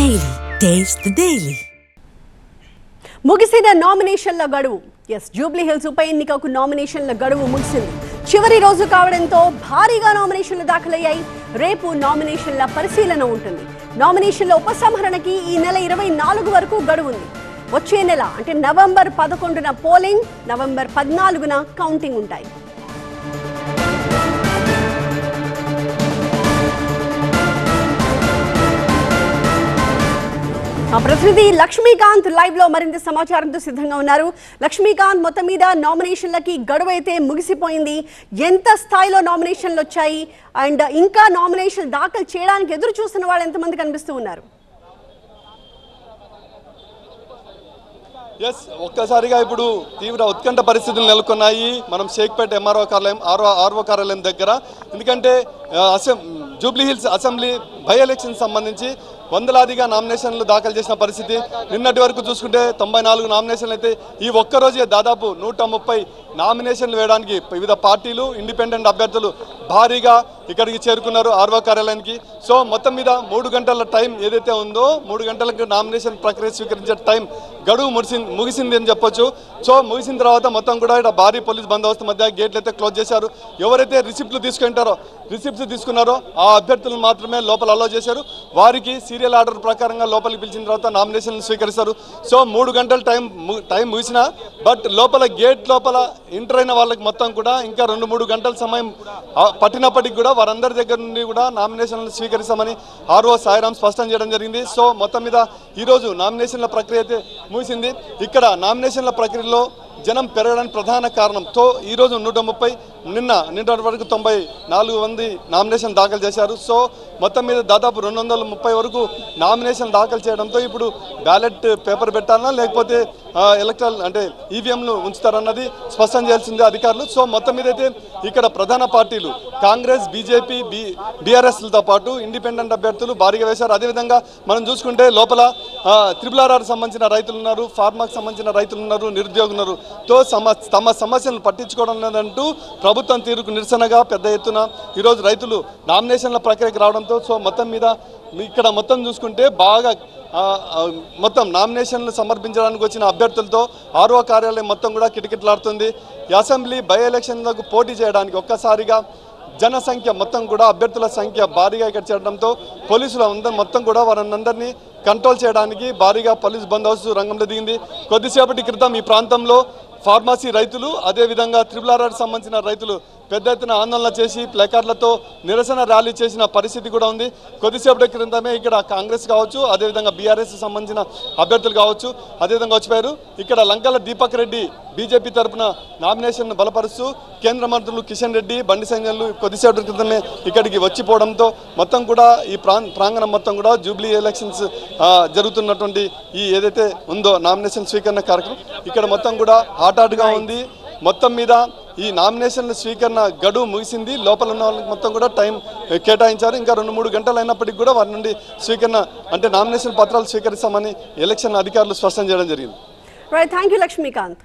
Daily taste daily ముగిసిన నామినేషన్ల గడువు. ఎస్ జూబ్లీ హిల్స్ ఉప ఎన్నికకు నామినేషన్ల గడువు ముగిసింది. చివరి రోజు కావడంతో భారీగా నామినేషన్లు దాఖలయ్యాయి. రేపు నామినేషన్ల పరిశీలన ఉంటుంది. నామినేషన్ల ఉపసంహరణకి ఈ నెల ఇరవై నాలుగు వరకు గడువు ఉంది వచ్చే నెల అంటే నవంబర్ పదకొండున పోలింగ్ నవంబర్ పద్నాలుగున కౌంటింగ్ ఉంటాయి. ప్రతినిధి లక్ష్మీకాంత్ లైవ్లో మరింత సమాచారంతో సిద్ధంగా ఉన్నారు. లక్ష్మీకాంత్ మొత్తం మీద నామినేషన్లకి గడువు అయితే ముగిసిపోయింది. ఎంత స్థాయిలో నామినేషన్లు వచ్చాయి? అండ్ ఇంకా నామినేషన్ దాఖలు చేయడానికి ఎదురు చూస్తున్న వాళ్ళు ఎంతమంది కనిపిస్తూ ఉన్నారు? ఎస్ ఒక్కసారిగా ఇప్పుడు తీవ్ర ఉత్కంఠ పరిస్థితులు నెలకొన్నాయి. మనం షేక్పేట ఎంఆర్ఓ కార్యాలయం ఆర్ఓ ఆర్ఓ కార్యాలయం దగ్గర. ఎందుకంటే అసెం Jubilee Hills assembly by election సంబంధించి వందలాదిగా నామినేషన్లు దాఖలు చేసిన పరిస్థితి. నిన్నటి వరకు చూసుకుంటే తొంభై నాలుగు నామినేషన్లు అయితే ఈ ఒక్కరోజే దాదాపు నూట ముప్పై నామినేషన్లు వేయడానికి వివిధ పార్టీలు ఇండిపెండెంట్ అభ్యర్థులు భారీగా ఇక్కడికి చేరుకున్నారు ఆర్ఓ కార్యాలయానికి. సో మొత్తం మీద మూడు గంటల టైం ఏదైతే ఉందో మూడు గంటలకు నామినేషన్ ప్రక్రియ స్వీకరించే టైం గడువు ముగిసింది ముగిసింది అని చెప్పొచ్చు. సో ముగిసిన తర్వాత మొత్తం కూడా ఇక్కడ భారీ పోలీస్ బందోబస్తు మధ్య గేట్లు అయితే క్లోజ్ చేశారు. ఎవరైతే రిసిప్ట్లు తీసుకుంటారో రిసిప్ట్స్ తీసుకున్నారో ఆ అభ్యర్థులను మాత్రమే లోపల అలో చేశారు. వారికి సీరియల్ ఆర్డర్ ప్రకారంగా లోపలికి పిలిచిన తర్వాత నామినేషన్లు స్వీకరిస్తారు. సో మూడు గంటల టైం టైం ముగిసిన బట్ లోపల గేట్ లోపల ఎంటర్ అయిన వాళ్ళకి మొత్తం కూడా ఇంకా రెండు మూడు గంటల సమయం పట్టినప్పటికి కూడా వారందరి దగ్గర నుండి కూడా నామినేషన్లు స్వీకరిస్తామని ఆర్ఓ సాయిరామ్ స్పష్టం చేయడం జరిగింది. సో మొత్తం మీద ఈరోజు నామినేషన్ల ప్రక్రియ అయితే ముగిసింది. ఇక్కడ నామినేషన్ల ప్రక్రియలో జనం పెరగడానికి ప్రధాన కారణంతో ఈరోజు నూట ముప్పై నిన్న నిన్నటి వరకు తొంభై నాలుగు మంది నామినేషన్ దాఖలు చేశారు. సో మొత్తం మీద దాదాపు రెండు వందల ముప్పై వరకు నామినేషన్ దాఖలు చేయడంతో ఇప్పుడు బ్యాలెట్ పేపర్ పెట్టాలన్నా లేకపోతే ఎలక్ట్రల్ అంటే ఈవీఎంలు ఉంచుతారన్నది స్పష్టం చేయాల్సిందే అధికారులు. సో మొత్తం మీద అయితే ఇక్కడ ప్రధాన పార్టీలు కాంగ్రెస్ బీజేపీ బీ బీఆర్ఎస్లతో పాటు ఇండిపెండెంట్ అభ్యర్థులు భారీగా వేశారు. అదేవిధంగా మనం చూసుకుంటే లోపల త్రిపుల్ ఆర్ఆర్ సంబంధించిన రైతులు ఉన్నారు ఫార్మాకు సంబంధించిన రైతులు ఉన్నారు నిరుద్యోగులు ఉన్నారు. తో సమ తమ సమస్యలను పట్టించుకోవడం లేదంటూ ప్రభుత్వం తీరుకు నిరసనగా పెద్ద ఎత్తున ఈరోజు రైతులు నామినేషన్ల ప్రక్రియకు రావడంతో సో మొత్తం మీద ఇక్కడ మొత్తం చూసుకుంటే బాగా మొత్తం నామినేషన్లు సమర్పించడానికి వచ్చిన అభ్యర్థులతో ఆర్ఓ కార్యాలయం మొత్తం కూడా కిటకిటలాడుతుంది. అసెంబ్లీ బై ఎలక్షన్లకు పోటీ చేయడానికి ఒక్కసారిగా జనసంఖ్య మొత్తం కూడా అభ్యర్థుల సంఖ్య భారీగా ఇక్కడ చేరడంతో పోలీసులు అందరూ మొత్తం కూడా వారందరినీ కంట్రోల్ చేయడానికి భారీగా పోలీస్ బందోబస్తు రంగంలో దిగింది. కొద్దిసేపటి క్రితం ఈ ప్రాంతంలో ఫార్మసీ రైతులు అదేవిధంగా త్రిపుల్ ఆర్ఆర్ సంబంధించిన రైతులు పెద్ద ఎత్తున ఆందోళన చేసి ప్లకార్డులతో నిరసన ర్యాలీ చేసిన పరిస్థితి కూడా ఉంది. కొద్దిసేపటి క్రితమే ఇక్కడ కాంగ్రెస్ కావచ్చు అదేవిధంగా బీఆర్ఎస్ సంబంధించిన అభ్యర్థులు కావచ్చు అదేవిధంగా వచ్చిపోయారు ఇక్కడ లంకల దీపక్ రెడ్డి బీజేపీ తరపున నామినేషన్ బలపరుస్తూ కేంద్ర మంత్రులు కిషన్ రెడ్డి బండి సంజయ్లు కొద్దిసేపటి క్రితమే ఇక్కడికి వచ్చిపోవడంతో మొత్తం కూడా ఈ ప్రాం ప్రాంగణం మొత్తం కూడా జూబ్లీ ఎలక్షన్స్ జరుగుతున్నటువంటి ఈ ఏదైతే ఉందో నామినేషన్ స్వీకరణ కార్యక్రమం ఇక్కడ మొత్తం కూడా హాటాట్గా ఉంది. మొత్తం మీద ఈ నామినేషన్ల స్వీకరణ గడువు ముగిసింది. లోపల ఉన్న వాళ్ళకి మొత్తం కూడా టైం కేటాయించారు. ఇంకా రెండు మూడు గంటలు అయినప్పటికీ కూడా వారి నుండి స్వీకరణ అంటే నామినేషన్ పత్రాలు స్వీకరిస్తామని ఎలక్షన్ అధికారులు స్పష్టం చేయడం జరిగింది. Right thank you Lakshmikanth